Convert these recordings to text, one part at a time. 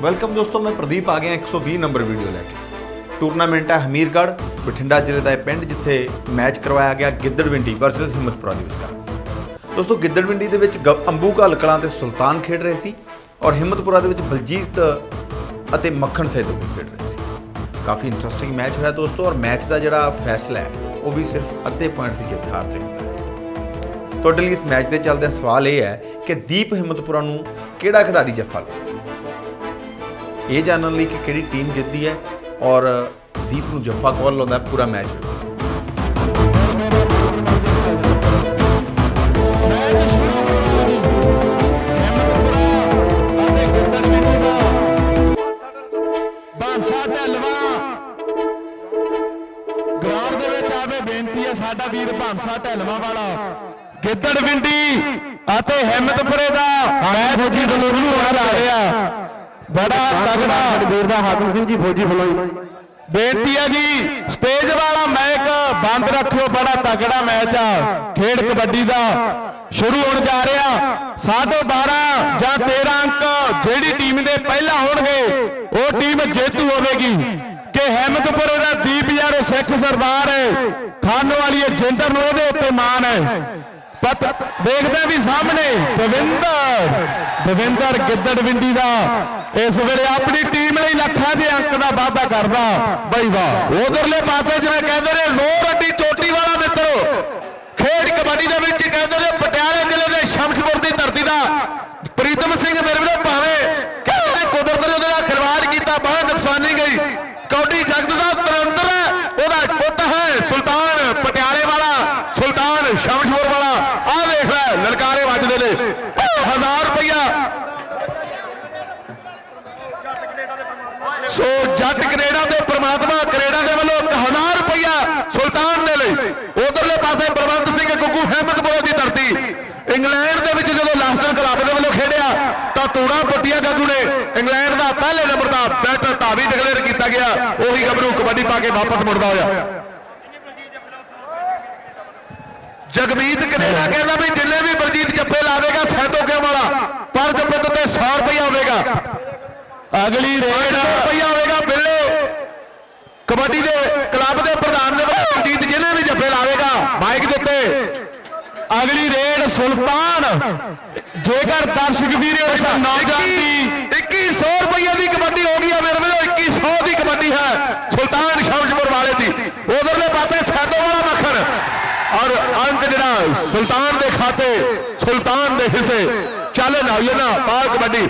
Welcome ਦੋਸਤੋ, ਮੈਂ ਪ੍ਰਦੀਪ ਆ ਗਿਆ 120 ਨੰਬਰ ਵੀਡੀਓ ਲੈ ਕੇ। ਟੂਰਨਾਮੈਂਟ ਹੈ ਹਮੀਰਗੜ੍ਹ, ਬਠਿੰਡਾ ਜ਼ਿਲ੍ਹੇ ਦਾ ਇਹ ਪਿੰਡ ਜਿੱਥੇ ਮੈਚ ਕਰਵਾਇਆ ਗਿਆ ਗਿੱਦੜਵਿੰਡੀ ਵਰਸਸ ਹਿੰਮਤਪੁਰਾ ਦੇ ਵਿਚਕਾਰ। ਦੋਸਤੋ, ਗਿੱਦੜਵਿੰਡੀ ਦੇ ਵਿੱਚ ਗ- ਅੰਬੂ ਘਾਲ ਤੇ ਸੁਲਤਾਨ ਖੇਡ ਰਹੇ ਸੀ ਔਰ ਹਿੰਮਤਪੁਰਾ ਦੇ ਵਿੱਚ ਬਲਜੀਤ ਅਤੇ ਮੱਖਣ ਸੈਦੋ ਵੀ ਖੇਡ ਰਹੇ ਸੀ। ਕਾਫੀ ਇੰਟਰਸਟਿੰਗ ਮੈਚ ਹੋਇਆ ਦੋਸਤੋ ਔਰ ਮੈਚ ਦਾ ਜਿਹੜਾ ਫੈਸਲਾ ਹੈ, ਉਹ ਵੀ ਸਿਰਫ ਅੱਧੇ ਪੁਆਇੰਟ ਦੀ ਜਿੱਤ ਹਾਰ ਤੇ ਤੁਹਾਡੇ ਲਈ ਇਸ ਮੈਚ ਦੇ ਚੱਲਦਿਆਂ ਸਵਾਲ ਇਹ ਹੈ ਕਿ ਦੀਪ ਹਿੰਮਤਪੁਰਾ ਨੂੰ ਕਿਹੜਾ ਖਿਡਾਰੀ ਜੱਫਾ ਲਏ ਇਹ ਜਾਣਨ ਲਈ ਕਿ ਕਿਹੜੀ ਟੀਮ ਜਿੱਤਦੀ ਹੈ ਔਰ ਦੀਪ ਨੂੰ ਜੱਫਾ ਕੌਣ ਲਾਉਂਦਾ ਹੈ ਪੂਰਾ ਮੈਚ। ਬਾਂਸਾ ਢਲਵਾ। ਗਰਾਊਂਡ ਦੇ ਵਿੱਚ ਆਵੇ ਬੇਨਤੀ ਹੈ ਸਾਡਾ ਵੀਰ ਬਾਂਸਾ ਢਲਵਾ ਵਾਲਾ। ਗਿੱਦੜ ਵਿੰਡੀ ਅਤੇ ਹਿੰਮਤਪੁਰੇ ਦਾ ਮੈਚ ਫੌਜੀ ਦਲੂਰੂ ਹੋਣਾ ਆ ਰਿਹਾ। ਬੜਾ ਤਗੜਾ। ਵੀਰ ਦਾ ਹਾਕਮ ਸਿੰਘ ਜੀ ਫੌਜੀ ਫਲੋਈ ਬੇਨਤੀ ਹੈ ਜੀ ਸਟੇਜ ਵਾਲਾ ਮੈਕ ਬੰਦ ਰੱਖਿਓ ਬੜਾ ਤਗੜਾ ਮੈਚ ਆ। ਖੇਡ ਕਬੱਡੀ ਦਾ ਸ਼ੁਰੂ ਹੋਣ ਜਾ ਰਿਹਾ। 12.5 ਜਾਂ 13 ਅੰਕ ਜਿਹੜੀ ਟੀਮ ਦੇ ਪਹਿਲਾਂ ਹੋਣਗੇ ਉਹ ਟੀਮ ਜੇਤੂ ਹੋਵੇਗੀ। ਕਿ ਹਿੰਮਤਪੁਰ ਦਾ ਦੀਪ ਯਾਰ ਸਿੱਖ ਸਰਦਾਰ ਹੈ ਖਾਨੋ ਵਾਲੀ ਜਿੰਦਰ ਨੂੰ ਉਹਦੇ ਉੱਤੇ ਮਾਣ ਹੈ। ਪਤ ਦੇਖਦੇ ਵੀ ਸਾਹਮਣੇ ਦਵਿੰਦਰ ਦਵਿੰਦਰ ਗਿੱਦੜਵਿੰਡੀ ਦਾ ਇਸ ਵੇਲੇ ਆਪਣੀ ਟੀਮ ਲਈ ਲੱਖਾਂ ਦੇ ਅੰਕ ਦਾ ਵਾਅਦਾ ਕਰਦਾ ਬਈ ਵਾਹ। ਉਧਰਲੇ ਪਾਸੇ ਜਿਵੇਂ ਕਹਿੰਦੇ ਨੇ, ਜ਼ੋਰ ਅੱਡੀ ਚੋਟੀ ਵਾਲਾ ਮਿੱਤਰੋ। ਖੇਡ ਕਬੱਡੀ ਦੇ ਵਿੱਚ ਕਹਿੰਦੇ ਨੇ, ਪਟਿਆਲੇ ਜ਼ਿਲ੍ਹੇ ਦੇ ਸ਼ਮਸ਼ਪੁਰ ਦੀ ਧਰਤੀ ਦਾ। ਪ੍ਰੀਤਮ ਸਿੰਘ ਮੇਰੇ ਵੀਰੋ ਭਾਵੇਂ ਕਹਿੰਦੇ ਨੇ ਕੁਦਰਤ ਨੇ ਉਹਦੇ ਨਾਲ ਖਿਲਵਾੜ ਕੀਤਾ ਬਾਹਰ ਨੁਕਸਾਨੀ ਗਈ ਕੌਡੀ ਜਗਤ ਦਾ ਤਰੰਦਰ ਹੈ ਉਹਦਾ ਪੁੱਤ ਹੈ ਸੁਲਤਾਨ ਪਟਿਆਲੇ ਵਾਲਾ ਸੁਲਤਾਨ ਸ਼ਮਸ਼ਪੁਰ ਵਾਲਾ ਆਹ ਦੇਖ ਲੈ ਲਲਕਾਰੇ ਵੱਜਦੇ ਨੇ 1000 ਰੁਪਇਆ ਸੋ ਜੱਟ ਕੈਨੇਡਾ ਦੇ ਪ੍ਰਮਾਤਮਾ ਕੈਨੇਡਾ ਦੇ ਵੱਲੋਂ 1000 ਰੁਪਇਆ ਸੁਲਤਾਨ ਦੇ ਲਈ ਉਧਰਲੇ ਪਾਸੇ ਬਲਵੰਤ ਸਿੰਘ ਗੁੱਗੂ ਅਹਿਮਦਪੁਰ ਦੀ ਧਰਤੀ ਇੰਗਲੈਂਡ ਦੇ ਵਿੱਚ ਜਦੋਂ ਲਾਸਟਰ ਕਲੱਬ ਦੇ ਵੱਲੋਂ ਖੇਡਿਆ ਤਾਂ ਤੂੜਾ ਪੱਟੀਆਂ ਗੱਗੂ ਨੇ ਇੰਗਲੈਂਡ ਦਾ ਪਹਿਲੇ ਨੰਬਰ ਦਾ ਬੈਟਰ ਧਾਵੀ ਡਿਕਲੇਅਰ ਕੀਤਾ ਗਿਆ। ਉਹੀ ਗੱਭਰੂ ਕਬੱਡੀ ਪਾ ਕੇ ਵਾਪਸ ਮੁੜਦਾ ਹੋਇਆ। ਜਗਮੀਤ ਕਨੇਡਾ ਕਹਿੰਦਾ ਵੀ ਜਿੰਨੇ ਵੀ ਬਲਜੀਤ ਜੱਫੇ ਲਾਵੇਗਾ ਸੈਂਤੋ ਕੇ ਵਾਲਾ ਪਰ ਜੱਫੇ ਤੋਂ ਤੇ 100 ਰੁਪਇਆ ਹੋਵੇਗਾ। ਅਗਲੀ ਰੇਡ ਰੁਪਇਆ ਹੋਵੇਗਾ ਬਿੱਲੇ। ਕਬੱਡੀ ਦੇ ਕਲੱਬ ਦੇ ਪ੍ਰਧਾਨ ਦੇ ਵੱਲੋਂ ਬਲਜੀਤ ਜਿਹਨੇ ਵੀ ਜੱਫੇ ਲਾਵੇਗਾ ਮਾਈਕ ਦੇ ਉੱਤੇ। ਅਗਲੀ ਰੇਡ ਸੁਲਤਾਨ। ਜੇਕਰ ਦਰਸ਼ਕ ਵੀਰੇ ਇਸ ਨੌਜਵਾਨ ਦੀ 2100 ਰੁਪਏ ਦੀ ਕਬੱਡੀ ਹੋ ਗਈ ਹੈ ਮੇਰੇ ਵੱਲੋਂ 2100 ਦੀ ਕਬੱਡੀ ਹੈ ਸੁਲਤਾਨ ਸ਼ਮਸ਼ਪੁਰ ਵਾਲੇ ਦੀ ਉਧਰਲੇ ਪਾਸੇ ਸੈਦੋ ਵਾਲਾ ਮੱਖਣ ਔਰ ਅੰਕ ਜਿਹੜਾ ਸੁਲਤਾਨ ਦੇ ਖਾਤੇ, ਸੁਲਤਾਨ ਦੇ ਹਿੱਸੇ। ਚੱਲ ਨਾ ਹੋਈਏ ਕਬੱਡੀ।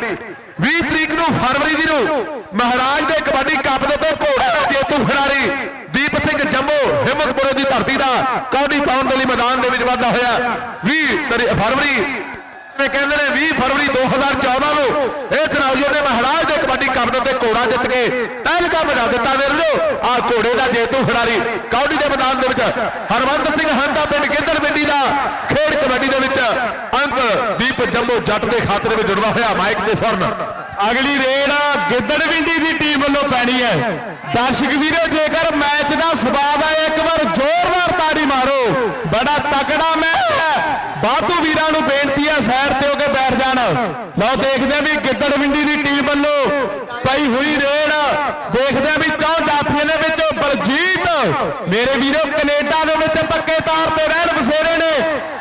20 ਤਰੀਕ ਨੂੰ ਫਰਵਰੀ ਦੀ ਨੂੰ ਮਹਾਰਾਜ ਦੇ ਕਬੱਡੀ ਕੱਪ ਦੇ ਉੱਤੇ ਘੋੜੇ ਜੇਤੂ ਖਿਡਾਰੀ ਦੀਪ ਸਿੰਘ ਜੰਮੋ, ਹਿੰਮਤਪੁਰੇ ਦੀ ਧਰਤੀ ਦਾ ਕੌਡੀ ਪਾਉਣ ਦੇ ਲਈ ਮੈਦਾਨ ਦੇ ਵਿੱਚ ਵਾਧਾ ਹੋਇਆ। 20 ਤਰੀ- ਫਰਵਰੀ ਤੇ ਕਹਿੰਦੇ ਨੇ 20 ਫਰਵਰੀ 2014 ਨੂੰ ਇਸ ਨੌਜਵਾਨ ਨੇ ਮਹਾਰਾਜ ਦੇ ਕਬੱਡੀ ਕੱਪ ਦੇ ਉੱਤੇ ਜਿੱਤ ਕੇ ਤਹਿਲਕਾ ਬਣਾ ਦਿੱਤਾ ਵੀਰ ਆ ਘੋੜੇ ਦਾ ਜੇਤੂ ਖਿਡਾਰੀ ਕੌਡੀ ਦੇ ਮੈਦਾਨ ਦੇ ਵਿੱਚ ਹਰਵੰਤ ਸਿੰਘ ਹੰਦਾ ਪਿੰਡ ਗਿੱਦੜਵਿੰਡੀ ਦਾ ਖੇਡ ਕਬੱਡੀ ਦੇ ਵਿੱਚ ਅੰਕ ਦੀਪ ਜੰਮੋ ਜੱਟ ਦੇ ਖਾਤੇ ਵਿੱਚ ਜੁੜਵਾ ਹੋਇਆ ਮਾਈਕ ਤੇ ਫਰਨ ਅਗਲੀ ਰੇਡ ਗਿੱਦੜਵਿੰਡੀ ਦੀ ਟੀਮ ਵੱਲੋਂ ਪੈਣੀ ਹੈ। ਦਰਸ਼ਕ ਵੀਰੋ, ਜੇਕਰ ਮੈਚ ਦਾ ਸਵਾਦ ਆਏ, ਇੱਕ ਵਾਰ ਜ਼ੋਰਦਾਰ ਤਾੜੀ ਮਾਰੋ। ਬੜਾ ਤਕੜਾ ਮੈਚ ਹੈ। ਬਾਤੂ ਵੀਰਾਂ ਨੂੰ ਬੇਨਤੀ ਹੈ ਸਾਈਡ ਤੇ ਹੋ ਕੇ ਬੈਠ ਜਾਣ। ਲਓ, ਦੇਖਦੇ ਹਾਂ ਵੀ ਗਿੱਦੜਵਿੰਡੀ ਦੀ ਟੀਮ ਵੱਲੋਂ ਪਈ ਹੋਈ ਰੇਡ। ਦੇਖਦੇ ਹਾਂ ਵੀ ਚੌ ਜਾਫੀਆਂ ਦੇ ਵਿੱਚ ਬਲਜੀਤ, ਮੇਰੇ ਵੀਰੋ, ਕੈਨੇਡਾ ਦੇ ਵਿੱਚ ਪੱਕੇ ਤੌਰ ਤੇ ਰਹਿਣ ਬਸੇਰੇ ਨੇ।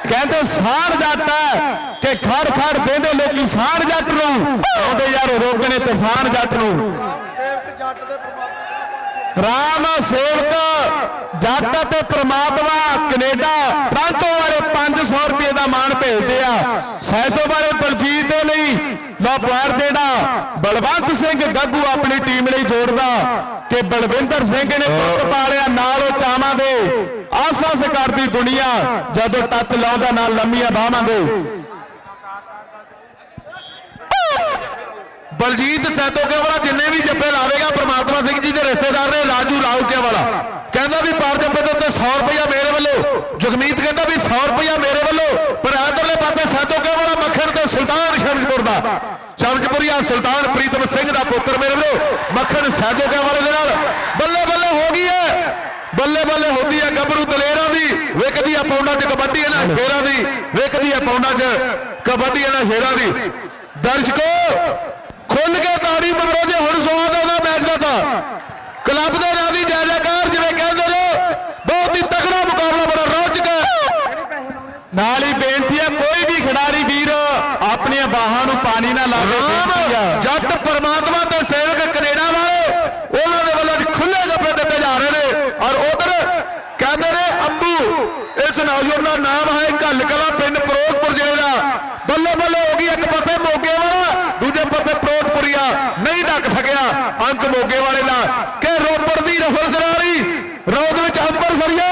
ਕਹਿੰਦੇ ਸਾਣ ਜੱਟ ਹੈ ਕਿ ਖੜ ਖੜ ਦੇਂਦੇ ਲੋਕੀ ਸਾਣ ਜੱਟ ਨੂੰ। ਆਉਂਦੇ ਯਾਰ ਰੋਕਣੇ ਤੂਫਾਨ ਜੱਟ ਨੂੰ। ਰਾਮ ਸੇਵਕ ਜੱਟ ਅਤੇ ਪ੍ਰਮਾਤਮਾ ਕੈਨੇਡਾ ਟ੍ਰਾਂਟੋ ਵਾਲੇ 500 ਰੁਪਏ ਦਾ ਮਾਣ ਭੇਜਦੇ ਆ ਸੈਦੋ ਵਾਲੇ ਬਲਜੀਤ ਦੇ ਲਈ ਲੋ ਪੁਆਰ ਜਿਹੜਾ ਬਲਵੰਤ ਸਿੰਘ ਗੱਗੂ ਆਪਣੀ ਟੀਮ ਲਈ ਜੋੜਦਾ ਕਿ ਬਲਵਿੰਦਰ ਸਿੰਘ ਨੇ ਪੁੱਤ ਪਾਲਿਆ ਨਾਲ ਉਹ ਚਾਵਾਂ ਦੇ ਆਸਾਂ ਸੇ ਕਰਦੀ ਦੁਨੀਆ ਜਦੋਂ ਟੱਚ ਲਾਉਂਦਾ ਨਾਲ ਲੰਮੀਆਂ ਬਾਹਾਂ ਦੇ। ਬਲਜੀਤ ਸੈਦੋਕੇ ਵਾਲਾ ਜਿੰਨੇ ਵੀ ਜੱਫੇ ਲਾਵੇਗਾ, ਪ੍ਰਮਾਤਮਾ ਸਿੰਘ ਜੀ ਦੇ ਰਿਸ਼ਤੇਦਾਰ ਨੇ, ਰਾਜੂ ਰਾਉਕੇ ਵਾਲਾ ਕਹਿੰਦਾ ਵੀ ਪਰ ਜੱਫੇ ਦੇ ਉੱਤੇ 100 ਰੁਪਇਆ ਮੇਰੇ ਵੱਲੋਂ। ਜਗਮੀਤ ਕਹਿੰਦਾ ਵੀ 100 ਰੁਪਇਆ ਮੇਰੇ ਵੱਲੋਂ। ਪਰ ਇਧਰਲੇ ਪਾਸੇ ਸੈਦੋਕੇ ਵਾਲਾ ਮੱਖਣ ਤੇ ਸੁਲਤਾਨ ਸ਼ਮਸ਼ਪੁਰ ਦਾ। ਸ਼ਮਸ਼ਪੁਰੀਆ ਸੁਲਤਾਨ ਪ੍ਰੀਤਮ ਸਿੰਘ ਦਾ ਪੁੱਤਰ ਮੇਰੇ ਵੱਲੋਂ। ਮੱਖਣ ਸੈਦੋ ਸੈਦੋਕੇ ਵਾਲੇ ਦੇ ਨਾਲ ਬੱਲੇ ਬੱਲੇ ਹੋ ਗਈ ਹੈ। ਬੱਲੇ ਬੱਲੇ ਹੁੰਦੀ ਹੈ ਗੱਭਰੂ ਦਲੇਰਾਂ ਦੀ, ਵੇਖਦੀ ਆ ਪੌਂਡਾਂ 'ਚ ਕਬੱਡੀ ਇਹਨਾਂ ਸ਼ੇਰਾਂ ਦੀ, ਵੇਖਦੀ ਆ ਪੌਂਡਾਂ 'ਚ ਕਬੱਡੀ ਇਹਨਾਂ ਸ਼ੇਰਾਂ ਦੀ। ਦਰਸ਼ਕੋ ਖੁੱਲ ਕੇ ਤਾੜੀ ਮਗਰੋਂ ਜੇ ਹੁਣ ਸਵਾਦ ਆਉਂਦਾ ਮੈਚ ਦਾ ਤਾਂ। ਕਲੱਬ ਦੇ ਨਾਂ ਦੀ ਜੈ ਜੈਕਾਰ ਜਿਵੇਂ ਕਹਿੰਦੇ ਨੇ ਬਹੁਤ ਹੀ ਤਕੜਾ ਮੁਕਾਬਲਾ ਬੜਾ ਰੌਚਕ ਹੈ। ਨਾਲ ਹੀ ਬੇਨਤੀ ਹੈ ਕੋਈ ਵੀ ਖਿਡਾਰੀ ਵੀਰ ਆਪਣੀਆਂ ਬਾਹਾਂ ਨੂੰ ਪਾਣੀ ਨਾ ਲਾ ਕੇ ਬੇਨਤੀ ਆ ਰਾਮ ਜੱਟ ਪਰਮਾਤਮਾ ਦੇ ਸੇਵਕ ਕੈਨੇਡਾ ਵਾਲੇ ਉਹਨਾਂ ਦੇ ਵੱਲੋਂ ਅੱਜ ਖੁੱਲੇ ਗੱਪੇ ਦਿੱਤੇ ਜਾ ਰਹੇ ਨੇ ਔਰ ਉਧਰ ਕਹਿੰਦੇ ਨੇ ਅੰਬੂ ਇਸ ਨੌਜਵਾਨ ਦਾ ਨਾਮ ਹੈ ਘੱਲ ਕਲਾ ਪਿੰਡ ਫਿਰੋਜ਼ਪੁਰ ਜ਼ਿਲ੍ਹੇ ਦਾ ਬੱਲੇ ਬੱਲੇ ਹੋ ਗਈ ਇੱਕ ਪਾਸੇ ਮੋਗੇ ਵਾਲਾ ਦੂਜੇ ਪਾਸੇ ਫਿਰੋਜ਼ਪੁਰੀਆ ਨਹੀਂ ਢੱਕ ਸਕਿਆ ਅੰਕ ਮੋਗੇ ਵਾਲੇ ਦਾ ਕਿ ਰੋਪੜ ਦੀ ਰਫਲ ਦਰਾਰੀ ਰੌਦ ਵਿੱਚ ਅੰਬਰਸਰੀਆ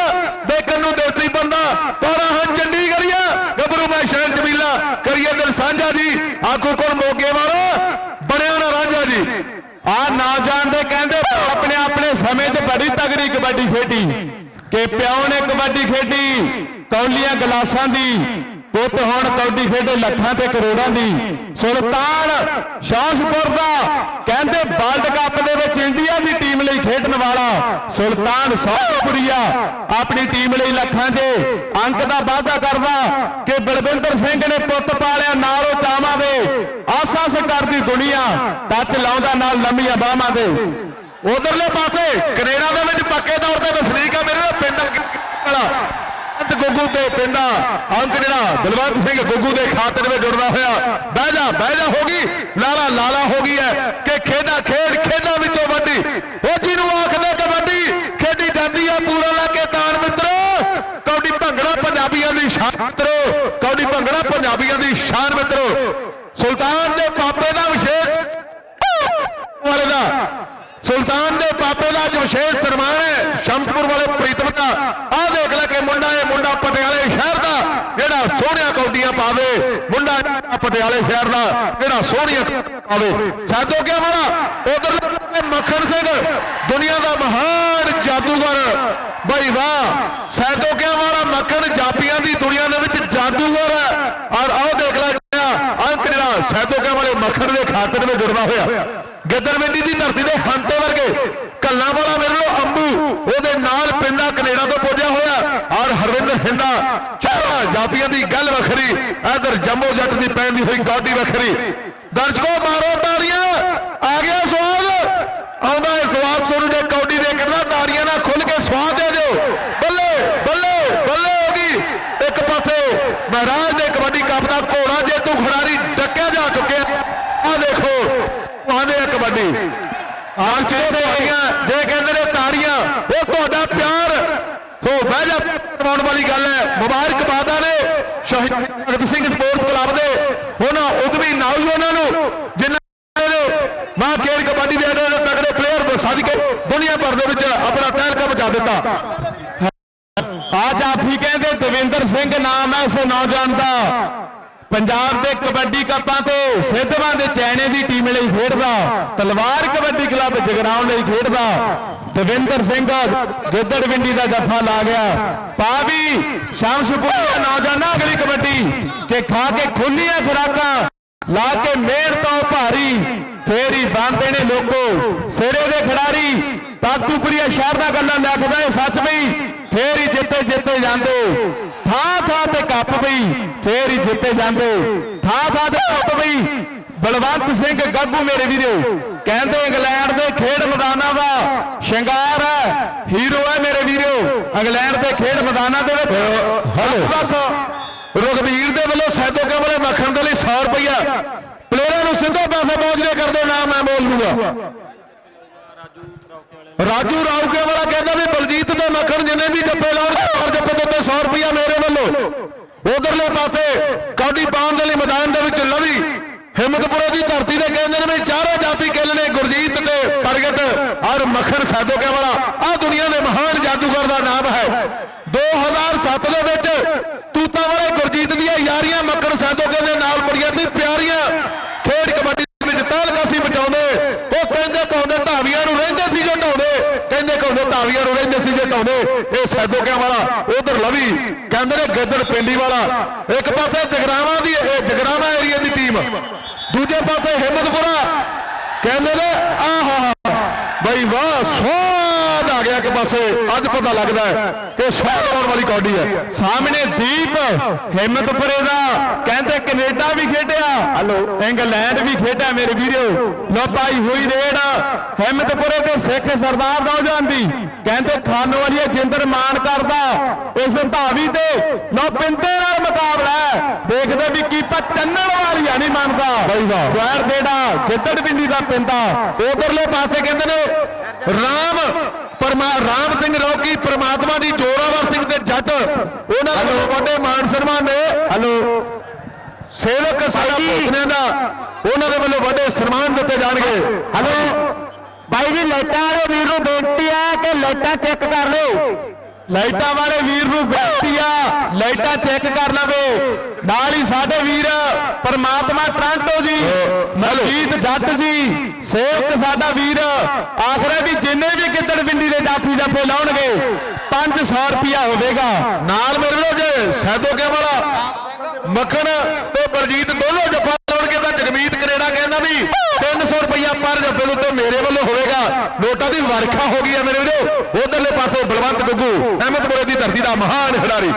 ਦੇਖਣ ਨੂੰ ਦੇਸੀ ਬੰਦਾ ਪਰ ਹਾਂ ਚੰਡੀਗੜ੍ਹੀਆ ਗੱਭਰੂ ਮੈਂ ਸ਼ਰਨ ਜਮੀਲਾ ਕਰੀਏ ਦਿਲ ਸਾਂਝਾ ਜੀ ਆਖੋ ਕੋਲ ਮੋਗੇ ਵਾਲਾ? ਬਣਿਆ ਨਾ ਰਾਂਝਾ ਜੀ। ਆ ਨਾ ਜਾਣਦੇ ਕਹਿੰਦੇ ਆਪਣੇ ਆਪਣੇ ਸਮੇਂ 'ਚ ਬੜੀ ਤਗੜੀ ਕਬੱਡੀ ਖੇਡੀ। ਕਿ ਪਿਓ ਨੇ ਕਬੱਡੀ ਖੇਡੀ, ਕੌਲੀਆਂ ਗਲਾਸਾਂ ਦੀ, ਪੁੱਤ ਹੁਣ ਕਬੱਡੀ ਖੇਡੇ ਲੱਖਾਂ ਤੇ ਕਰੋੜਾਂ ਦੀ। ਸੁਲਤਾਨ ਸ਼ਾਹਪੁਰ ਦਾ ਕਹਿੰਦੇ ਵਰਲਡ ਕੱਪ ਦੇ ਵਿੱਚ ਇੰਡੀਆ ਦੀ ਟੀਮ ਲਈ ਖੇਡਣ ਵਾਲਾ ਸੁਲਤਾਨ ਸ਼ਾਹਪੁਰੀਆ ਆਪਣੀ ਟੀਮ ਲਈ ਲੱਖਾਂ 'ਚ। ਅੰਕ ਦਾ ਵਾਅਦਾ ਕਰਦਾ ਕਿ ਬਲਵਿੰਦਰ ਸਿੰਘ ਨੇ ਪੁੱਤ ਪਾਲਿਆ, ਨਾਲ ਉਹ ਚਾਵਾਂ ਦੇ ਕਰਦੀ ਦੁਨੀਆ, ਟੱਚ ਲਾਉਂਦਾ ਨਾਲ ਲੰਮੀਆਂ ਬਾਹਾਂ ਦੇ ਉਧਰਲੇ ਪਾਸੇ ਕੈਨੇਡਾ ਦੇ ਵਿੱਚ ਪੱਕੇ ਤੌਰ ਤੇ ਵਸਨੀਕ ਆ ਮੇਰੇ ਨਾਲ, ਪਿੰਡ ਵਾਲਾ ਅੰਤ ਗੁੱਗੂ ਤੇ ਪਿੰਡਾ ਅੰਕ ਜਿਹੜਾ ਬਲਵੰਤ ਸਿੰਘ ਗੁੱਗੂ ਦੇ ਖਾਤਰ ਵਿੱਚ ਜੁੜਦਾ ਹੋਇਆ। ਬਹਿ ਜਾ ਬਹਿ ਜਾ, ਹੋ ਗਈ। ਲਾਲਾ ਲਾਲਾ ਹੋ ਗਈ ਹੈ ਕਿ ਖੇਡਾਂ, ਖੇਡ ਖੇਡਾਂ ਵਿੱਚੋਂ ਵੱਡੀ। ਉਹ ਜਿਹਨੂੰ ਆਖਦੇ ਕਬੱਡੀ ਖੇਡੀ ਜਾਂਦੀ ਆ ਪੂਰਾ ਲਾ ਕੇ ਤਾਣ ਮਿੱਤਰੋ। ਕੌਡੀ ਭੰਗੜਾ ਪੰਜਾਬੀਆਂ ਦੀ ਸ਼ਾਨ ਮਿੱਤਰੋ। ਕੌਡੀ ਭੰਗੜਾ ਪੰਜਾਬੀਆਂ ਦੀ ਸ਼ਾਨ ਮਿੱਤਰੋ। ਸੁਲਤਾਨ ਦੇ ਵਿਸ਼ੇਸ਼ ਵਾਲੇ ਦਾ ਸੁਲਤਾਨ ਦੇ ਪਾਪੇ ਦਾ ਅੱਜ ਵਿਸ਼ੇਸ਼ ਸਨਮਾਨ ਹੈ ਸ਼ਮਤਪੁਰ ਵਾਲੇ ਪ੍ਰੀਤਮ ਦਾ। ਆਹ ਦੇਖ ਲੈ ਕਿ ਮੁੰਡਾ, ਇਹ ਮੁੰਡਾ ਪਟਿਆਲੇ ਸ਼ਹਿਰ ਦਾ, ਜਿਹੜਾ ਸੋਹਣੀਆਂ ਕੌਡੀਆਂ ਪਾਵੇ। ਮੁੰਡਾ ਪਟਿਆਲੇ ਸ਼ਹਿਰ ਦਾ, ਜਿਹੜਾ ਸੋਹਣੀਆਂ ਪਾਵੇ। ਸਾਧੋ ਕਿਆ ਵਾਲਾ ਉਧਰ ਮੱਖਣ ਸਿੰਘ। ਦੁਨੀਆ ਦਾ ਮਹਾਨ ਜਾਦੂਗਰ। ਬਈ ਵਾਹ, ਸਾਧੋ ਕਿਆ ਵਾਲਾ ਮੱਖਣ ਜਾਪੀਆਂ ਦੀ ਦੁਨੀਆ ਦੇ ਵਿੱਚ ਜਾਦੂਗਰ ਹੈ। ਔਰ ਆਹ ਦੇਖ ਲੈ ਅੰਕ ਜਿਹੜਾ ਸੈਦੋਕੇ ਵਾਲੇ ਮੱਖਣ ਦੇ ਖਾਤਰ ਵਿੱਚ ਜੁੜਦਾ ਹੋਇਆ। ਗਿੱਦੜਵਿੰਡੀ ਦੀ ਧਰਤੀ ਦੇ ਹੰਤੇ ਵਰਗੇ। ਕੱਲਾਂ ਵਾਲਾ ਮੇਰੇ ਲੋ ਅੰਬੂ, ਉਹਦੇ ਨਾਲ ਪਿੰਡਾ ਕੈਨੇਡਾ ਤੋਂ ਪੁੱਜਿਆ ਹੋਇਆ ਔਰ ਹਰਵਿੰਦਰ ਹਿੰਦਾ ਚਾਰਾ ਜਾਤੀਆਂ ਦੀ ਗੱਲ ਵੱਖਰੀ, ਇਧਰ ਜੰਮੋ ਜੱਟ ਦੀ ਪੈਣ ਦੀ ਹੋਈ ਗਾਡੀ ਵੱਖਰੀ। ਦਰਸ਼ਕੋ, ਮਾਰੋ ਤਾੜੀਆਂ, ਆ ਗਿਆ ਸਵਾਦ। ਆਉਂਦਾ ਹੈ ਸਵਾਦ ਸੋਨੂੰ ਜੇ ਕੌਡੀ ਦੇ ਕਿੰਨਾ ਤਾੜੀਆਂ ਨਾਲ ਖੁੱਲ ਕੇ ਸਵਾਦ ਦੇ ਦਿਓ। ਬੱਲੇ ਬੱਲੇ ਬੱਲੇ ਹੋ ਗਈ। ਇੱਕ ਪਾਸੇ ਮਹਾਰਾਜ ਦੇ ਕਬੱਡੀ ਕੱਪ ਦਾ ਘੋੜਾ ਜੇਤੂ ਖਿਡਾਰੀ ਡੱਕਿਆ ਜਾ ਚੁੱਕਿਆ ਆ ਦੇਖੋ ਆਂਦੇ ਆ ਕਬੱਡੀ। ਆਹ ਚੇ ਤਾੜੀਆਂ ਜੇ ਕਹਿੰਦੇ ਨੇ ਤਾੜੀਆਂ ਉਹ ਤੁਹਾਡਾ ਪਿਆਰ ਸੋ ਬਹਿ ਜਾ ਕਰਵਾਉਣ ਵਾਲੀ ਗੱਲ ਹੈ। ਮੁਬਾਰਕਬਾਦਾਂ ਨੇ ਸ਼ਹੀਦ ਭਗਤ ਸਿੰਘ ਸਪੋਰਟਸ ਕਲੱਬ ਦੇ। ਉਹਨਾਂ ਉਦਮੀ ਨੌਜਵਾਨਾਂ ਨੂੰ, ਜਿਨ੍ਹਾਂ ਨੇ ਮਾਂ ਖੇਡ ਕਬੱਡੀ ਦੇ ਐਡੇ ਤਗੜੇ ਪਲੇਅਰ ਸੱਜ ਕੇ ਦੁਨੀਆ ਭਰ ਦੇ ਵਿੱਚ ਆਪਣਾ ਤਹਿਲਕਾ ਮਚਾ ਦਿੱਤਾ। ਅੱਜ ਜਾਫੀ ਕਹਿੰਦੇ ਦਵਿੰਦਰ ਸਿੰਘ ਨਾਮ ਹੈ ਇਸ ਨੌਜਵਾਨ ਦਾ ਪੰਜਾਬ ਦੇ ਕਬੱਡੀ ਕੱਪਾਂ ਤੇ ਸਿੱਧਵਾਂ ਦੇ ਚੈਣੇ ਦੀ ਟੀਮ ਲਈ ਖੇਡਦਾ, ਤਲਵਾਰ ਕਬੱਡੀ ਕਲੱਬ ਜਗਰਾਉਣ ਲਈ ਖੇਡਦਾ, ਦਵਿੰਦਰ ਸਿੰਘ ਗਿੱਦੜਵਿੰਡੀ ਦਾ ਜੱਫਾ ਲਾ ਗਿਆ। ਪਾਵੀ ਸ਼ਾਮਸ਼ਪੁਰ ਦਾ ਨੌਜਵਾਨਾਂ ਅਗਲੀ ਕਬੱਡੀ ਕਿ ਖਾ ਕੇ ਖੁੱਲੀਆਂ ਖੁਰਾਕਾਂ, ਲਾ ਕੇ ਮਿਹਰ ਤੋਂ ਭਾਰੀ, ਫੇਰੀ ਹੀ ਬੰਦੇ ਨੇ ਲੋਕੋ। ਸਿਰੇ ਦੇ ਖਿਡਾਰੀ ਤਾਕਤੂਪੁਰੀਆ ਸ਼ਹਿਰ ਦਾ ਗੱਲਾਂ ਲਿਖਦਾ ਇਹ ਸੱਚ ਬਈ। ਫੇਰ ਹੀ ਜਿੱਤੇ ਜਿੱਤੇ ਜਾਂਦੇ। ਥਾਂ ਥਾਂ ਤੇ ਕੱਪ ਬਈ ਫੇਰ ਹੀ ਜਿੱਤੇ ਜਾਂਦੇ। ਥਾਂ ਥਾਂ ਤੇ ਕੱਪ ਬਈ ਬਲਵੰਤ ਸਿੰਘ ਗੱਗੂ ਮੇਰੇ ਵੀਰੋ ਕਹਿੰਦੇ ਇੰਗਲੈਂਡ ਦੇ ਖੇਡ ਮੈਦਾਨਾਂ ਦਾ ਸ਼ਿੰਗਾਰ ਹੈ। ਹੀਰੋ ਹੈ ਮੇਰੇ ਵੀਰੋ ਇੰਗਲੈਂਡ ਦੇ ਖੇਡ ਮੈਦਾਨਾਂ ਦੇ ਵਿੱਚ। ਵੱਖ-ਵੱਖ ਰਘਵੀਰ ਦੇ ਵੱਲੋਂ ਸੈਦੋਕੇ ਵਾਲੇ ਮੱਖਣ ਦੇ ਲਈ 100 ਰੁਪਇਆ ਪਲੇਅਰਾਂ ਨੂੰ ਸਿੱਧਾ ਪੈਸੇ ਪਹੁੰਚਦੇ ਕਰ ਦਿਓ ਨਾ ਮੈਂ ਬੋਲ ਦੂੰਗਾ ਰਾਜੂ ਰਾਉਕੇ ਵਾਲਾ ਕਹਿੰਦਾ ਵੀ ਬਲਜੀਤ ਦੇ ਮੱਖਣ ਜਿੰਨੇ ਵੀ ਜੱਪੇ ਲਾਉਣ ਹਰ ਜੱਪੇ ਦੇ ਉੱਤੇ 100 ਰੁਪਇਆ ਮੇਰੇ ਵੱਲੋਂ। ਉਧਰਲੇ ਪਾਸੇ ਕੌਡੀ ਪਾਉਣ ਦੇ ਲਈ ਮੈਦਾਨ ਦੇ ਵਿੱਚ ਲਵੀ, ਹਿੰਮਤਪੁਰੇ ਦੀ ਧਰਤੀ ਦੇ ਕਹਿੰਦੇ ਨੇ ਵੀ ਚਾਰੇ ਜਾਤੀ ਕਿੱਲ ਨੇ ਗੁਰਜੀਤ ਤੇ ਪ੍ਰਗਟ, ਔਰ ਮੱਖਣ ਸਾਦੋਕੇ ਵਾਲਾ ਆ ਦੁਨੀਆ ਦੇ ਮਹਾਨ ਜਾਦੂਗਰ ਦਾ ਨਾਮ ਹੈ। 2007 ਦੇ ਵਿੱਚ ਤੂਤਾਂ ਵਾਲੇ ਗੁਰਜੀਤ ਦੀਆਂ ਯਾਰੀਆਂ ਮੱਖਣ ਸਾਦੋਕੇ ਦੇ ਨਾਲ ਬੜੀਆਂ ਸੀ ਪਿਆਰੀਆਂ ਖੇਡ ਕਬੱਡੀ ਦੇ ਵਿੱਚ ਤਾਲਕਾ ਸੀ ਬਚਾਉਂਦੇ ਉਹ ਕਹਿੰਦੇ ਕਹਉਂਦੇ ਧਾਵੀਆਂ ਨੂੰ ਰਹਿੰਦੇ ਸੀ ਜੋ ਢਾਉਂਦੇ ਕਹਿੰਦੇ ਧਾਵੀਆਂ ਨੂੰ ਰਹਿੰਦੇ ਸੀ ਜੇ ਢਾਉਂਦੇ ਇਹ ਸੈਦੋਕਿਆਂ ਵਾਲਾ, ਉਧਰ ਲਵੀ, ਕਹਿੰਦੇ ਨੇ ਗਿੱਦੜ ਪਿੰਡੀ ਵਾਲਾ। ਇੱਕ ਪਾਸੇ ਜਗਰਾਵਾਂ ਦੀ, ਇਹ ਜਗਰਾਵਾਂ ਏਰੀਆ ਦੀ ਟੀਮ ਦੂਜੇ ਪਾਸੇ ਹਿੰਮਤਪੁਰਾ। ਕਹਿੰਦੇ ਨੇ ਆਹਾ। ਬਈ ਵਾਹ, ਸਵਾਦ ਆ ਗਿਆ ਇੱਕ ਪਾਸੇ। ਪਤਾ ਲੱਗਦਾ ਕਿ ਸਵਾਦ ਆਉਣ ਵਾਲੀ ਕੌਡੀ ਹੈ। ਸਾਹਮਣੇ ਦੀਪ ਹਿੰਮਤਪੁਰੇ ਦਾ ਕਹਿੰਦੇ ਕੈਨੇਡਾ ਵੀ ਖੇਡਿਆ ਹਲੋ ਇੰਗਲੈਂਡ ਵੀ ਖੇਡਿਆ ਮੇਰੇ ਵੀਰੋ। ਲੋ ਪਾਈ ਹੋਈ ਰੇਡ ਹਿੰਮਤਪੁਰੇ ਦੇ ਸਿੱਖ ਸਰਦਾਰ ਨੌਜਵਾਨ ਦੀ। ਕਹਿੰਦੇ ਖਾਨੋ ਵਾਲੀ ਜਿੰਦਰ ਮਾਨ ਕਰਦਾ। ਇਸ ਧਾਵੀ ਤੇ ਲੋ ਪਿੰਦੇ ਨਾਲ ਮੁਕਾਬਲਾ। ਦੇਖਦੇ ਵੀ ਕੀਪਾ ਚੰਨਣ ਵਾਲੀ ਆ ਨਹੀਂ ਮੰਨਦਾ। ਵਾਹ। ਦੇੜਾ ਗਿੱਦੜ ਪਿੰਡੀ ਦਾ ਪਿੰਦਾ ਉਧਰਲੇ ਪਾਸੇ ਕਹਿੰਦੇ ਨੇ ਰਾਮ ਪਰਮਾ ਰਾਮ ਸਿੰਘ ਰੌਕੀ ਪ੍ਰਮਾਤਮਾ ਦੀ ਜੋਰਾਵਰ ਸਿੰਘ ਤੇ ਜੱਟ ਉਹਨਾਂ ਦੇ ਵੱਡੇ ਮਾਨ ਸਨਮਾਨ ਨੇ। ਹਲੋ ਸੇਵਕ ਸਾਡਾ ਭੋਗਨੇ ਦਾ ਉਹਨਾਂ ਦੇ ਵੱਲੋਂ ਵੱਡੇ ਸਨਮਾਨ ਦਿੱਤੇ ਜਾਣਗੇ। ਹਲੋ ਬਾਈ ਜੀ ਲਾਈਟਾਂ ਵਾਲੇ ਵੀਰ ਨੂੰ ਬੇਨਤੀ ਹੈ ਕਿ ਲਾਈਟਾਂ ਚੈੱਕ ਕਰ ਲਓ। ਲਾਈਟਾਂ ਵਾਲੇ ਵੀਰ ਨੂੰ ਬੇਨਤੀ ਆ, ਲਾਈਟਾਂ ਚੈੱਕ ਕਰ ਲਵੇ। ਨਾਲ ਹੀ ਸਾਡੇ ਵੀਰ ਪਰਮਾਤਮਾ ਟ੍ਰਾਂਟੋ ਜੀ ਮਲਜੀਤ ਜੱਟ ਜੀ, ਸੇਵਕ ਸਾਡਾ ਵੀਰ ਆਖਰੇ ਵੀ ਜਿੰਨੇ ਵੀ ਗਿੱਦੜ ਪਿੰਡੀ ਦੇ ਜਾਫੀ ਜਾਫੇ ਲਾਉਣਗੇ 500 ਰੁਪਿਆ ਹੋਵੇਗਾ। ਨਾਲ ਮੇਰੇ ਲੋ ਜੇ ਸੈਦੋਕੇ ਵਾਲਾ ਮੱਖਣ ਤੇ ਬਲਜੀਤ ਦੋਨੋਂ ਜੱਫਾ ਲਾਉਣਗੇ ਤਾਂ ਜਗਮੀਤ ਕਨੇਡਾ ਕਹਿੰਦਾ ਵੀ 300 ਰੁਪਇਆ ਪਰ ਜੱਫੇ ਦੇ ਉੱਤੇ ਮੇਰੇ ਵੱਲੋਂ ਹੋਵੇਗਾ। ਨੋਟਾਂ ਦੀ ਵਰਖਾ ਹੋ ਗਈ ਹੈ ਮੇਰੇ ਵੀਰੋ। ਉਧਰਲੇ ਪਾਸੇ ਬਲਵੰਤ ਗੁੱਗੂ, ਅਹਿਮਦਪੁਰੇ ਦੀ ਧਰਤੀ ਦਾ ਮਹਾਨ ਖਿਡਾਰੀ।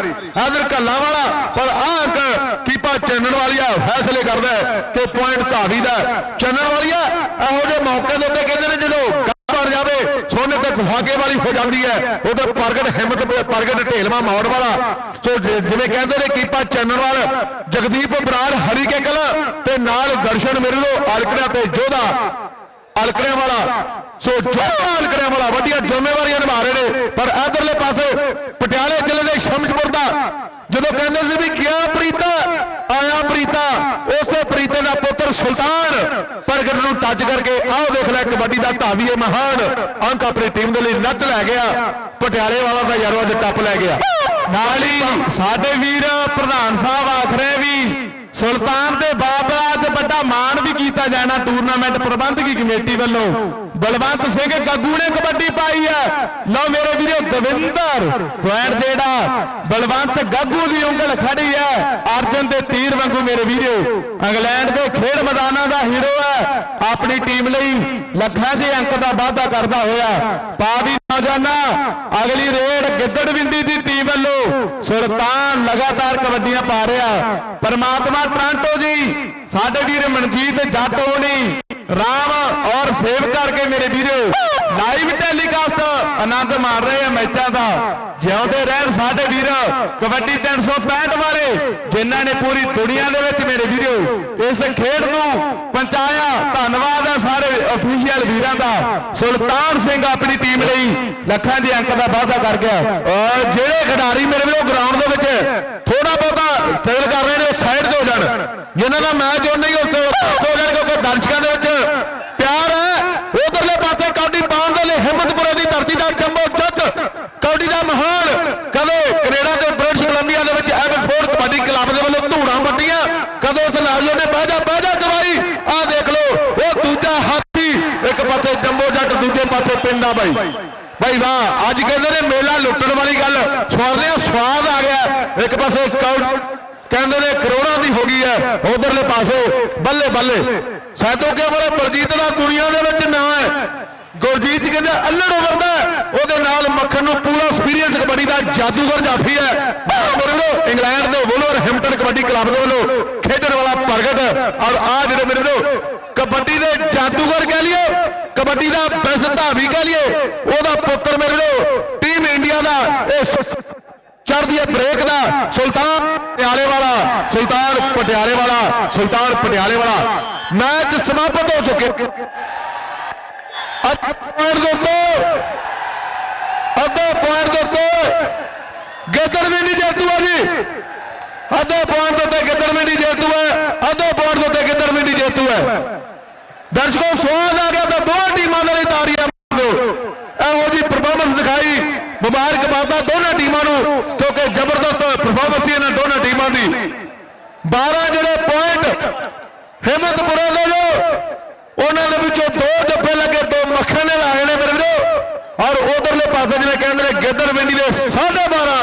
ਆਦਰ ਕੱਲਾ ਵਾਲਾ, ਪਰ ਆਹ ਅੰਕ ਕੀਪਾ ਚੰਨਣ ਵਾਲੀਆ ਫੈਸਲੇ ਕਰਦਾ ਹੈ ਕਿ ਪੁਆਇੰਟ ਧਾਵੀ ਦਾ ਚੰਨਣ ਵਾਲੀਆ ਇਹੋ ਜਿਹੇ ਮੌਕੇ ਦੇ ਉੱਤੇ ਕਹਿੰਦੇ ਨੇ ਜਦੋਂ ਬਣ ਜਾਵੇ, ਸੋਨੇ ਤੇ ਸੁਹਾਗੇ ਵਾਲੀ ਹੋ ਜਾਂਦੀ ਹੈ। ਉਧਰ ਪ੍ਰਗਟ ਹਿੰਮਤ ਪ੍ਰਗਟ ਢੇਲਵਾ ਮੌੜ ਵਾਲਾ। ਸੋ ਜਿਵੇਂ ਕਹਿੰਦੇ ਨੇ ਕੀਪਾ ਚੰਨਣਵਾਲ ਜਗਦੀਪ ਬਰਾੜ ਹਰੀ ਕੇ ਕਲ ਤੇ ਨਾਲ ਦਰਸ਼ਨ ਮਿਰਲੋ ਅਲਕੜਿਆ ਤੇ ਜੋਧਾ। ਅਲਕੜਿਆਂ ਵਾਲਾ। ਸੋ ਜੋਧਾ ਅਲਕੜਿਆਂ ਵਾਲਾ ਵੱਡੀਆਂ ਜ਼ਿੰਮੇਵਾਰੀਆਂ ਨਿਭਾ ਰਹੇ ਨੇ। ਪਰ ਇਧਰਲੇ ਪਾਸੇ ਪਟਿਆਲੇ ਜ਼ਿਲ੍ਹੇ ਦੇ ਸ਼ਮਸ਼ਪੁਰ ਦਾ ਜਦੋਂ ਕਹਿੰਦੇ ਸੀ ਵੀ ਕਿਆ ਪ੍ਰੀਤਾ ਆਇਆ ਪ੍ਰੀਤਾ ਉਸੇ ਪ੍ਰੀਤੇ ਦਾ ਪੁੱਤਰ ਸੁਲਤਾਨ ਪ੍ਰਗਟ ਨੂੰ ਟੱਚ ਕਰਕੇ ਆਹ ਦੇਖ ਲੈ ਕਬੱਡੀ ਦਾ ਧਾਵੀ ਇਹ ਮਹਾਨ ਅੰਕ ਆਪਣੀ ਟੀਮ ਦੇ ਲਈ ਨੱਚ ਲੈ ਗਿਆ। ਪਟਿਆਲੇ ਵਾਲਾ ਦਾ ਯਾਰੋ ਅੱਜ ਟੱਪ ਲੈ ਗਿਆ। ਨਾਲ ਹੀ ਸਾਡੇ ਵੀਰ ਪ੍ਰਧਾਨ ਸਾਹਿਬ ਆਖ ਰਹੇ ਵੀ ਸੁਲਤਾਨ ਦੇ ਬਾਬਾ ਅੱਜ ਵੱਡਾ ਮਾਣ ਵੀ ਕੀਤਾ ਜਾਣਾ। ਟੂਰਨਾਮੈਂਟ ਪ੍ਰਬੰਧਕੀ ਕਮੇਟੀ ਵੱਲੋਂ। ਬਲਵੰਤ ਸਿੰਘ ਗੱਗੂ ਨੇ ਕਬੱਡੀ ਪਾਈ ਹੈ। ਲਓ ਮੇਰੇ ਵੀਰੋ, ਦਵਿੰਦਰ ਪੁਆਇੰਟ ਜਿਹੜਾ ਬਲਵੰਤ ਗੱਗੂ ਦੀ ਉਂਗਲ ਖੜੀ ਹੈ। ਅਰਜਨ ਦੇ ਵਾਂਗੂ ਮੇਰੇ ਵੀਰੋ, ਇੰਗਲੈਂਡ ਦੇ ਖੇਡ ਮੈਦਾਨਾਂ ਦਾ ਹੀਰੋ ਹੈ। ਆਪਣੀ ਟੀਮ ਲਈ ਲੱਖਾਂ ਦੇ ਅੰਕ ਦਾ ਵਾਅਦਾ ਕਰਦਾ ਹੋਇਆ। ਪਾ ਵੀ ਨੌਜਵਾਨਾ ਅਗਲੀ ਰੇਡ ਗਿੱਦੜਵਿੰਡੀ ਦੀ ਟੀਮ ਵੱਲੋਂ ਸੁਲਤਾਨ ਲਗਾਤਾਰ ਕਬੱਡੀਆਂ ਪਾ ਰਿਹਾ। ਪਰਮਾਤਮਾ ਟ੍ਰਾਂਟੋ ਜੀ, ਸਾਡੇ ਵੀਰ ਮਨਜੀਤ ਜੱਟ ਹੋਣੀ। ਰਾਮ ਔਰ ਸੇਵ ਕਰਕੇ ਮੇਰੇ ਵੀਰੋ। ਲਾਈਵ ਟੈਲੀਕਾਸਟ ਆਨੰਦ ਮਾਣ ਰਹੇ ਆ ਮੈਚਾਂ ਦਾ। ਜਿਉਂਦੇ ਰਹਿਣ ਸਾਡੇ ਵੀਰ, ਕਬੱਡੀ 365 ਵਾਲੇ, ਜਿਨ੍ਹਾਂ ਨੇ ਪੂਰੀ ਦੁਨੀਆ ਦੇ ਵਿੱਚ ਮੇਰੇ ਵੀਰੋ, ਇਸ ਖੇਡ ਨੂੰ ਪਹੁੰਚਾਇਆ। ਧੰਨਵਾਦ ਹੈ ਸਾਰੇ ਅਫੀਸ਼ੀਅਲ ਵੀਰਾਂ ਦਾ। ਸੁਲਤਾਨ ਸਿੰਘ ਆਪਣੀ ਟੀਮ ਲਈ ਲੱਖਾਂ ਦੇ ਅੰਕ ਦਾ ਵਾਅਦਾ ਕਰ ਗਿਆ। ਔਰ ਜਿਹੜੇ ਖਿਡਾਰੀ ਮੇਰੇ ਵੀਰੋ ਗਰਾਊਂਡ ਦੇ ਵਿੱਚ ਥੋੜਾ ਬਹੁਤਾ ਫੇਲ ਕਰ ਰਹੇ ਨੇ ਸਾਈਡ ਤੇ ਹੋ ਜਾਣ। ਜਿਨ੍ਹਾਂ ਦਾ ਮੈਚ ਹੋ ਨਹੀਂ ਉੱਤੇ ਹੋ ਜਾਣ ਕਿਉਂਕਿ ਦਰਸ਼ਕਾਂ ਦੇ ਵਿੱਚ ਪਿਆਰ ਹੈ ਉਧਰਲੇ ਪਾਸੇ ਕੌਡੀ ਪਾਉਣ ਦੇ ਲਈ ਹਿੰਮਤਪੁਰੇ ਦੀ ਧਰਤੀ ਦਾ ਜੰਬੋ ਜੱਟ ਕੌਡੀ ਦਾ ਮਹਾਨ, ਕਦੋਂ ਕੈਨੇਡਾ ਤੇ ਬ੍ਰਿਟਿਸ਼ ਕੋਲੰਬੀਆ ਦੇ ਵਿੱਚ ਐਵਰਫੋਰਡ ਕਬੱਡੀ ਕਲੱਬ ਦੇ ਵੱਲੋਂ ਧੂੜਾਂ ਵੱਟੀਆਂ, ਕਦੋਂ ਉਸ ਲਾਜੋ ਨੇ ਬਹਿ ਜਾ ਬਹਿ ਆਹ ਦੇਖ ਲਓ, ਉਹ ਦੂਜਾ ਹਾਥੀ, ਇੱਕ ਪਾਸੇ ਜੰਬੋ ਜੱਟ, ਦੂਜੇ ਪਾਸੇ ਪਿੰਡਾ ਬਾਈ। ਭਾਈ ਵਾਹ, ਅੱਜ ਕਹਿੰਦੇ ਨੇ ਮੇਲਾ ਲੁੱਟਣ ਵਾਲੀ ਗੱਲ ਸਵਾਰਿਆ ਸਵਾਦ ਆ ਗਿਆ। ਇੱਕ ਪਾਸੇ ਕਹਿੰਦੇ ਨੇ ਕਰੋੜਾਂ ਦੀ ਹੋ ਗਈ ਹੈ, ਉਧਰਲੇ ਪਾਸੇ ਬੱਲੇ ਬੱਲੇ। ਸੈਦੋ ਕੇ ਵਾਲੇ ਬਲਜੀਤ ਦਾ ਦੁਨੀਆ ਦੇ ਵਿੱਚ ਨਾਂ ਹੈ। ਗੁਰਜੀਤ ਕਹਿੰਦਾ ਅੱਲੜ ਉਮਰਦਾ ਉਹਦੇ ਨਾਲ ਮੱਖਣ ਨੂੰ ਪੂਰਾ ਐਕਸਪੀਰੀਅੰਸ ਕਬੱਡੀ ਦਾ ਜਾਦੂਗਰ ਜਾਫੀ ਹੈ। ਮੇਰੇ ਇੰਗਲੈਂਡ ਦੇ ਵੋਲਰ ਹੈਮਟਨ ਕਬੱਡੀ ਕਲੱਬ ਦੇ ਵੱਲੋਂ ਖੇਡਣ ਵਾਲਾ ਪ੍ਰਗਟ ਔਰ ਆ ਜਿਹੜੇ ਮੇਰੇ ਵੱਲੋਂ ਕਬੱਡੀ ਦੇ ਜਾਦੂਗਰ ਕਹਿ ਲਈਏ, ਕਬੱਡੀ ਦਾ ਬੈਸਟ ਧਾਵੀ ਕਹਿ ਲਈਏ, ਉਹਦਾ ਪੁੱਤਰ ਮੇਰੇ ਵੱਲੋਂ ਟੀਮ ਇੰਡੀਆ ਦਾ ਇਹ ਚੜ੍ਹਦੀ ਹੈ ਬ੍ਰੇਕ ਦਾ ਸੁਲਤਾਨ ਪਟਿਆਲੇ ਵਾਲਾ ਸੁਲਤਾਨ ਪਟਿਆਲੇ ਵਾਲਾ ਸੁਲਤਾਨ ਪਟਿਆਲੇ ਵਾਲਾ ਮੈਚ ਸਮਾਪਤ ਹੋ ਚੁੱਕੇ ਅੱਧੇ ਪੁਆਇੰਟ ਦੇ ਉੱਤੇ। ਅੱਧੇ ਪੁਆਇੰਟ ਦੇ ਉੱਤੇ। ਗਿੱਦੜ ਵੀ ਨਹੀਂ ਜੇਤੂ ਜੀ ਅੱਧਾ ਪੁਆਇੰਟ ਦੇ ਉੱਤੇ ਗਿੱਦੜ ਵੀ ਨਹੀਂ ਜੇਤੂ ਹੈ ਅੱਧੇ ਪੁਆਇੰਟ ਦੇ ਉੱਤੇ ਗਿੱਦੜ ਵੀ ਨਹੀਂ ਜੇਤੂ ਹੈ ਦਰਸ਼ਕੋ ਸਵਾਦ ਆ ਗਿਆ ਤਾਂ ਦੋਹਾਂ ਟੀਮਾਂ ਦੇ ਲਈ ਤਾੜੀਆਂ ਮਾਰੋ ਇਹੋ ਜੀ ਪਰਫਾਰਮੈਂਸ ਦਿਖਾਈ ਮੁਬਾਰਕਬਾਦਾਂ ਦੋਨਾਂ ਟੀਮਾਂ ਨੂੰ ਕਿਉਂਕਿ ਜ਼ਬਰਦਸਤ ਪਰਫਾਰਮੈਂਸ ਸੀ ਇਹਨਾਂ ਦੋਨਾਂ ਟੀਮਾਂ ਦੀ 12 ਜਿਹੜੇ ਪੁਆਇੰਟ ਹਿੰਮਤਪੁਰੇ ਦੇ ਜੋ ਉਹਨਾਂ ਦੇ ਵਿੱਚੋਂ ਦੋ ਜੱਫੇ ਲੱਗੇ ਦੋ ਮੱਖਣ ਨੇ ਲਾਏ ਨੇ ਮੇਰੇ ਵੀਰੋ ਔਰ ਉਧਰਲੇ ਪਾਸੇ ਜਿਵੇਂ ਕਹਿੰਦੇ ਨੇ ਗਿੱਦੜਵਿੰਡੀ ਦੇ 12.5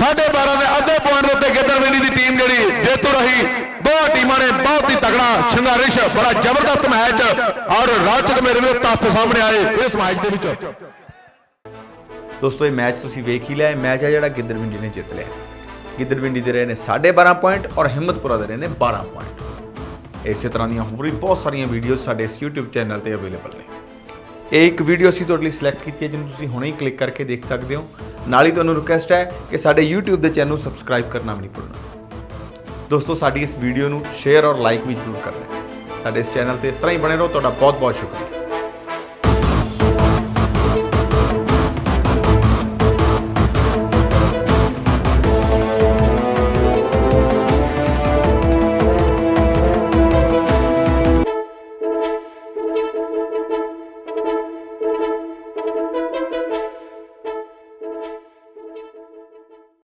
12.5 ਦੇ ਅੱਧੇ ਪੁਆਇੰਟ ਦੇ ਉੱਤੇ ਗਿੱਦੜਵਿੰਡੀ ਦੀ ਟੀਮ ਜਿਹੜੀ ਜੇਤੂ ਰਹੀ, ਦੋਹਾਂ ਟੀਮਾਂ ਨੇ ਬਹੁਤ ਹੀ ਤਗੜਾ ਸੰਘਰਸ਼, ਬੜਾ ਜ਼ਬਰਦਸਤ ਮੈਚ ਔਰ ਰਾਜਕ ਮੇਰੇ ਵੀਰੋ ਤੱਥ ਸਾਹਮਣੇ ਆਏ ਇਸ ਮੈਚ ਦੇ ਵਿੱਚ। ਦੋਸਤੋ, ਇਹ ਮੈਚ ਤੁਸੀਂ ਵੇਖ ਹੀ ਲਿਆ ਮੈਚ ਹੈ ਜਿਹੜਾ ਗਿੱਦੜਵਿੰਡੀ ਨੇ ਜਿੱਤ ਲਿਆ। ਗਿੱਦੜਵਿੰਡੀ ਦੇ ਰਹੇ ਨੇ 12.5 ਪੁਆਇੰਟ ਔਰ ਹਿੰਮਤਪੁਰਾ ਦੇ ਰਹੇ ਨੇ 12 ਪੁਆਇੰਟ ਇਸੇ ਤਰ੍ਹਾਂ ਦੀਆਂ ਹੋਰ ਵੀ ਬਹੁਤ ਸਾਰੀਆਂ ਵੀਡੀਓਜ਼ ਸਾਡੇ ਇਸ YouTube ਚੈਨਲ ਤੇ ਅਵੇਲੇਬਲ ਨੇ। ਇਹ ਇੱਕ ਵੀਡੀਓ ਅਸੀਂ ਤੁਹਾਡੇ ਲਈ ਸਿਲੈਕਟ ਕੀਤੀ ਹੈ, ਜਿਹਨੂੰ ਤੁਸੀਂ ਹੁਣੇ ਹੀ ਕਲਿੱਕ ਕਰਕੇ ਦੇਖ ਸਕਦੇ ਹੋ। ਨਾਲ ਹੀ ਤੁਹਾਨੂੰ ਰਿਕੁਐਸਟ ਹੈ ਕਿ ਸਾਡੇ YouTube ਦੇ ਚੈਨਲ ਨੂੰ ਸਬਸਕ੍ਰਾਈਬ ਕਰਨਾ ਵੀ ਨਹੀਂ ਭੁੱਲਣਾ। ਦੋਸਤੋ, ਸਾਡੀ ਇਸ ਵੀਡੀਓ ਨੂੰ ਸ਼ੇਅਰ ਔਰ ਲਾਈਕ ਵੀ ਜ਼ਰੂਰ ਕਰਨਾ ਸਾਡੇ ਇਸ ਚੈਨਲ ਤੇ ਇਸ ਤਰ੍ਹਾਂ ਹੀ ਬਣੇ ਰਹੋ। ਤੁਹਾਡਾ ਬਹੁਤ ਬਹੁਤ ਸ਼ੁਕਰੀਆ।